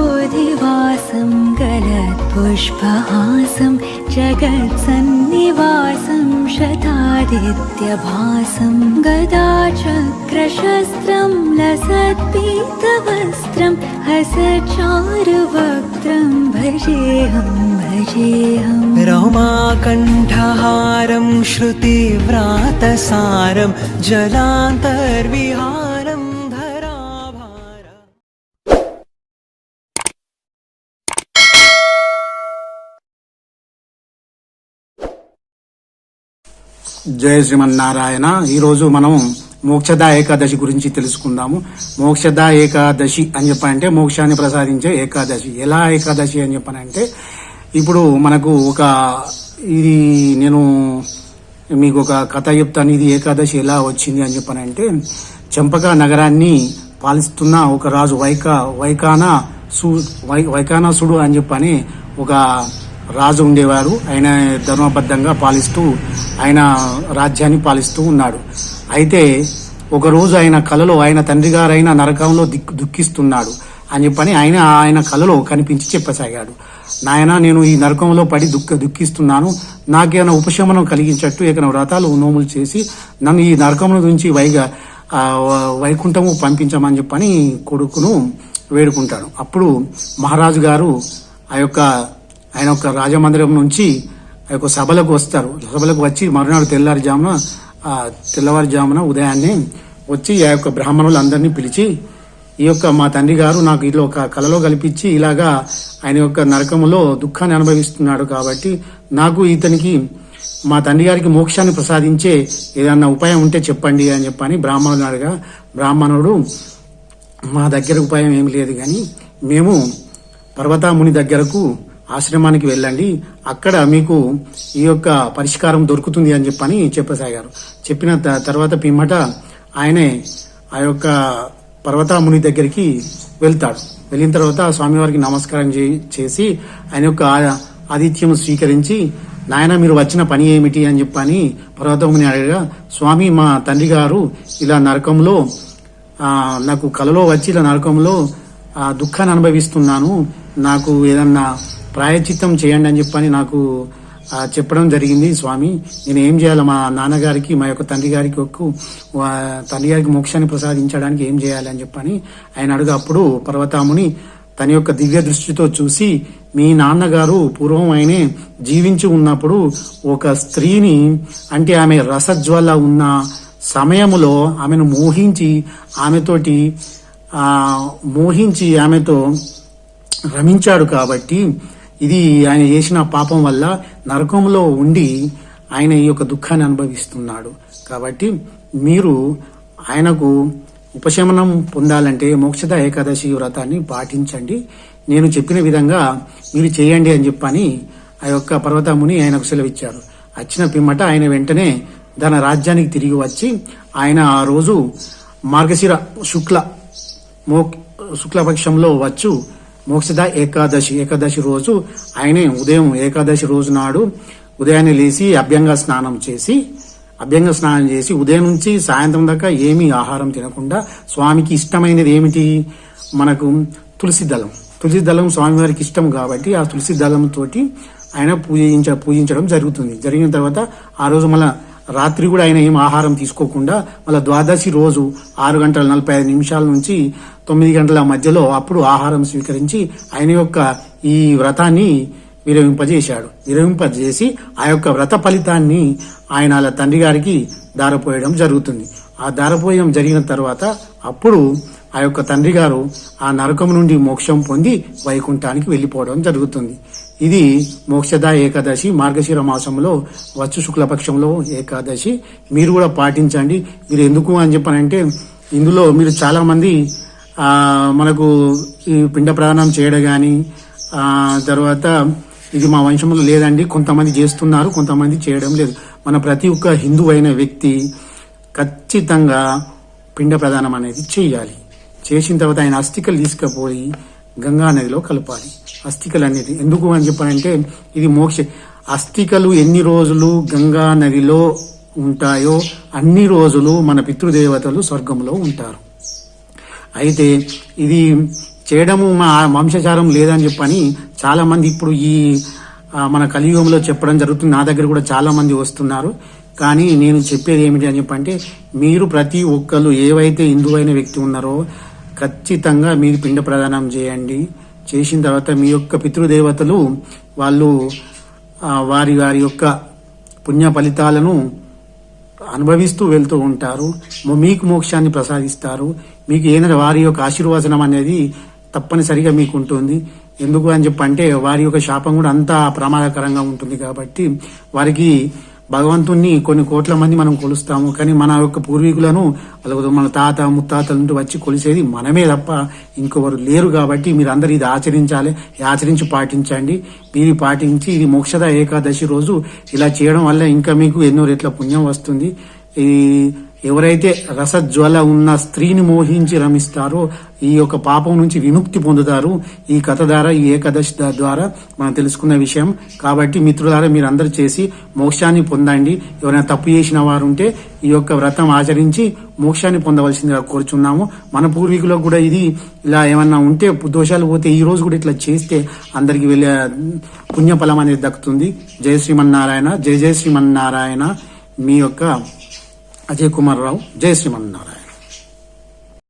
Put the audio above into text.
सदाम्भोधिवासं गलत्पुष्पहासं जगत्सन्निवासं शतादित्यभासं गदाचक्रशस्त्रं लसत्पीतवस्त्रं हसचारुवक्त्रं भजेऽहं भजेऽहम् रमाकण्ठहारं श्रुतिव्रातसारं जलान्तर्विहारं జయ శ్రీమన్నారాయణ. ఈరోజు మనం మోక్షద ఏకాదశి గురించి తెలుసుకుందాము. మోక్షద ఏకాదశి అని చెప్పంటే మోక్షాన్ని ప్రసాదించే ఏకాదశి. ఎలా ఏకాదశి అని చెప్పానంటే ఇప్పుడు మనకు ఒక ఇది నేను మీకు ఒక కథ చెప్తాను. ఇది ఏకాదశి ఎలా వచ్చింది అని చెప్పనంటే చంపక నగరాన్ని పాలిస్తున్న ఒక రాజు వైక వైకాన సూ వై వైకానాసుడు అని చెప్పని ఒక రాజు ఉండేవారు ఆయన ధర్మబద్ధంగా పాలిస్తూ ఆయన రాజ్యాన్ని పాలిస్తూ ఉన్నాడు. అయితే ఒకరోజు ఆయన కలలో ఆయన తండ్రి గారైన నరకంలో దిక్కు దుఃఖిస్తున్నాడు అని చెప్పని ఆయన ఆయన కలలో కనిపించి చెప్పసాగాడు. నాయన నేను ఈ నరకంలో పడి దుఃఖ దుఃఖిస్తున్నాను. నాకేమైనా ఉపశమనం కలిగించట్టు ఏమైనా వ్రతాలు నోములు చేసి నన్ను ఈ నరకం నుంచి వైగా వైకుంఠము పంపించమని చెప్పని కొడుకును వేడుకుంటాడు అప్పుడు మహారాజు గారు ఆ యొక్క ఆయన యొక్క రాజమందిరం నుంచి ఆ యొక్క సభలకు వస్తారు. సభలకు వచ్చి మరునాడు తెల్లారుజామున ఆ తెల్లవారుజామున ఉదయాన్నే వచ్చి ఆ యొక్క బ్రాహ్మణులందరినీ పిలిచి ఈ యొక్క మా తండ్రి గారు నాకు ఇట్లా ఒక కలలో కల్పించి ఇలాగా ఆయన యొక్క నరకములో దుఃఖాన్ని అనుభవిస్తున్నాడు కాబట్టి నాకు ఇతనికి మా తండ్రి గారికి మోక్షాన్ని ప్రసాదించే ఏదన్నా ఉపాయం ఉంటే చెప్పండి అని చెప్పని బ్రాహ్మణుడు అడగా. బ్రాహ్మణుడు మా దగ్గర ఉపాయం ఏమి లేదు కానీ మేము పర్వతాముని దగ్గరకు ఆశ్రమానికి వెళ్ళండి. అక్కడ మీకు ఈ యొక్క పరిష్కారం దొరుకుతుంది అని చెప్పని చెప్పసాగారు. చెప్పిన త- తర్వాత పిమ్మట ఆయనే ఆ యొక్క పర్వతాముని దగ్గరికి వెళ్తాడు. వెళ్ళిన తర్వాత స్వామివారికి నమస్కారం చే- చేసి ఆయన యొక్క ఆతిథ్యం స్వీకరించి నాయన మీరు వచ్చిన పని ఏమిటి? అని చెప్పని పర్వతముని అడగగా స్వామి మా తండ్రి గారు ఇలా నరకంలో నాకు కలలో వచ్చి ఇలా నరకంలో దుఃఖాన్ని అనుభవిస్తున్నాను. నాకు ఏదన్నా ప్రాయచిత్తం చేయండి అని చెప్పని నాకు చెప్పడం జరిగింది స్వామి. నేను ఏం చేయాలి? మా నాన్నగారికి మా యొక్క తండ్రి గారికి ఒక్క తండ్రి గారికి మోక్షాన్ని ప్రసాదించడానికి ఏం చేయాలి అని చెప్పని ఆయన అడుగు. అప్పుడు పర్వతాముని తన యొక్క దివ్య దృష్టితో చూసి మీ నాన్నగారు పూర్వం ఆయనే జీవించి ఉన్నప్పుడు ఒక స్త్రీని అంటే ఆమె రసజ్వల ఉన్న సమయములో ఆమెను మోహించి ఆమెతోటి మోహించి ఆమెతో రమించాడు కాబట్టి ఇది ఆయన చేసిన పాపం వల్ల నరకంలో ఉండి ఆయన ఈ యొక్క దుఃఖాన్ని అనుభవిస్తున్నాడు. కాబట్టి మీరు ఆయనకు ఉపశమనం పొందాలంటే మోక్షద ఏకాదశి వ్రతాన్ని పాటించండి. నేను చెప్పిన విధంగా మీరు చేయండి అని చెప్పని ఆ యొక్క పర్వతముని ఆయనకు సెలవిచ్చారు. వచ్చిన పిమ్మట ఆయన వెంటనే తన రాజ్యానికి తిరిగి వచ్చి ఆయన ఆ రోజు మార్గశిర శుక్ల మో శుక్లపక్షంలో వచ్చు. మోక్షద ఏకాదశి. ఏకాదశి రోజు ఆయనే ఉదయం ఏకాదశి రోజు నాడు ఉదయాన్నే లేచి అభ్యంగ స్నానం చేసి అభ్యంగ స్నానం చేసి ఉదయం నుంచి సాయంత్రం దాకా ఏమీ ఆహారం తినకుండా స్వామికి ఇష్టమైనది ఏమిటి? మనకు తులసి దళం. తులసి దళం స్వామివారికి ఇష్టం కాబట్టి ఆ తులసి దళం తోటి ఆయన పూజించ పూజించడం జరుగుతుంది. జరిగిన తర్వాత ఆ రోజు మళ్ళీ రాత్రి కూడా ఆయన ఏం ఆహారం తీసుకోకుండా మళ్ళీ ద్వాదశి రోజు ఆరు గంటల నలభై ఐదు నిమిషాల నుంచి తొమ్మిది గంటల మధ్యలో అప్పుడు ఆహారం స్వీకరించి ఆయన యొక్క ఈ వ్రతాన్ని విరవింపజేశాడు విరవింపజేసి ఆ యొక్క వ్రత ఫలితాన్ని ఆయన వాళ్ళ తండ్రి గారికి దారపోయడం జరుగుతుంది. ఆ దారపోయడం జరిగిన తర్వాత అప్పుడు ఆ యొక్క తండ్రి గారు ఆ నరకం నుండి మోక్షం పొంది వైకుంఠానికి వెళ్ళిపోవడం జరుగుతుంది. ఇది మోక్షద ఏకాదశి మార్గశిర మాసంలో వచ్చు శుక్లపక్షంలో ఏకాదశి. మీరు కూడా పాటించండి. మీరు ఎందుకు అని చెప్పనంటే ఇందులో మీరు చాలామంది మనకు ఈ పిండ ప్రదానం చేయడం కానీ తర్వాత ఇది మా వంశంలో లేదండి. కొంతమంది చేస్తున్నారు కొంతమంది చేయడం లేదు. మన ప్రతి ఒక్క హిందువైన అయిన వ్యక్తి ఖచ్చితంగా పిండ ప్రదానం అనేది చేయాలి. చేసిన తర్వాత ఆయన అస్థికలు తీసుకుపోయి గంగా నదిలో కలపాలి. అస్థికలు అనేది ఎందుకు అని చెప్పాలంటే ఇది మోక్ష. అస్థికలు ఎన్ని రోజులు గంగా నదిలో ఉంటాయో అన్ని రోజులు మన పితృదేవతలు స్వర్గంలో ఉంటారు. అయితే ఇది చేయడము మా వంశచారం లేదని చెప్పని చాలా మంది ఇప్పుడు ఈ మన కలియుగంలో చెప్పడం జరుగుతుంది. నా దగ్గర కూడా చాలా మంది వస్తున్నారు. కానీ నేను చెప్పేది ఏమిటి అని చెప్పంటే మీరు ప్రతి ఒక్కరు ఏవైతే హిందువైన వ్యక్తి ఉన్నారో ఖచ్చితంగా మీరు పిండ ప్రదానం చేయండి. చేసిన తర్వాత మీ యొక్క పితృదేవతలు వాళ్ళు వారి వారి యొక్క పుణ్య ఫలితాలను అనుభవిస్తూ వెళ్తూ ఉంటారు. మీకు మోక్షాన్ని ప్రసాదిస్తారు. మీకు ఏదైనా వారి యొక్క ఆశీర్వచనం అనేది తప్పనిసరిగా మీకు ఉంటుంది. ఎందుకు అని చెప్పంటే వారి యొక్క శాపం కూడా అంత ప్రమాదకరంగా ఉంటుంది కాబట్టి వారికి భగవంతుణ్ణి కొన్ని కోట్ల మంది మనం కొలుస్తాము కానీ మన యొక్క పూర్వీకులను మన తాత ముత్తాతల నుండి వచ్చి కొలిసేది మనమే తప్ప ఇంకొకరు లేరు కాబట్టి మీరు అందరు ఇది ఆచరించాలి ఆచరించి పాటించండి. మీరు పాటించి ఇది మోక్షద ఏకాదశి రోజు. ఇలా చేయడం వల్ల ఇంకా మీకు ఎన్నో రెట్ల పుణ్యం వస్తుంది. ఈ ఎవరైతే రసజ్వల ఉన్న స్త్రీని మోహించి రమిస్తారో ఈ యొక్క పాపం నుంచి విముక్తి పొందుతారు. ఈ కథ ద్వారా ఈ ఏకాదశి ద్వారా మనం తెలుసుకున్న విషయం. కాబట్టి మిత్రులారా మీరు అందరు చేసి మోక్షాన్ని పొందండి. ఎవరైనా తప్పు చేసిన వారు ఉంటే ఈ యొక్క వ్రతం ఆచరించి మోక్షాన్ని పొందవలసిందిగా కోరుచున్నాము. మన పూర్వీకులకు కూడా ఇది ఇలా ఏమన్నా ఉంటే దోషాలు పోతే ఈ రోజు కూడా ఇట్లా చేస్తే అందరికి వెళ్ళే పుణ్యఫలం అనేది దక్కుతుంది. జయ శ్రీమన్నారాయణ జయ జయ శ్రీమన్నారాయణ. మీ యొక్క అజయ్ కుమార్ రావు. జయ శ్రీమన్నారాయణ.